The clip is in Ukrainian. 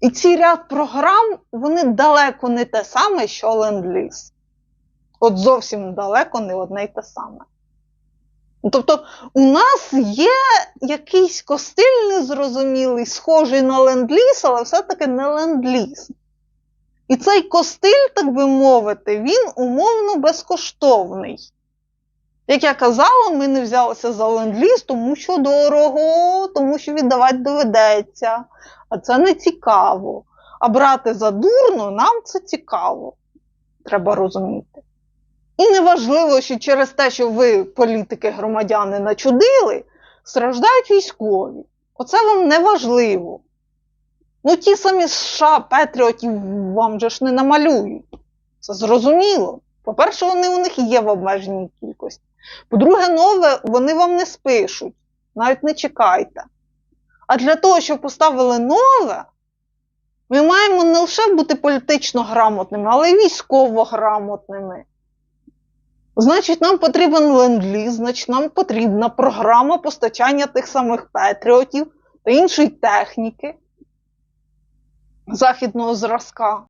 І ці ряд програм, вони далеко не те саме, що ленд-ліз. От зовсім далеко не одне й те саме. Тобто, у нас є якийсь костиль незрозумілий, схожий на ленд-ліз, але все-таки не ленд-ліз. І цей костиль, так би мовити, він умовно безкоштовний. Як я казала, ми не взялися за ленд-ліз, тому що дорого, тому що віддавати доведеться, а це не цікаво. А брати за дурно нам це цікаво. Треба розуміти. І неважливо, що через те, що ви, політики, громадяни, начудили, страждають військові. Оце вам не важливо. Ну, ті самі США, Петріотів вам же ж не намалюють. Це зрозуміло. По-перше, вони у них є в обмеженій кількості. По-друге, нове вони вам не спишуть, навіть не чекайте. А для того, щоб поставили нове, ми маємо не лише бути політично грамотними, але й військово грамотними. Значить, нам потрібен ленд-ліз, значить, нам потрібна програма постачання тих самих патріотів та іншої техніки західного зразка.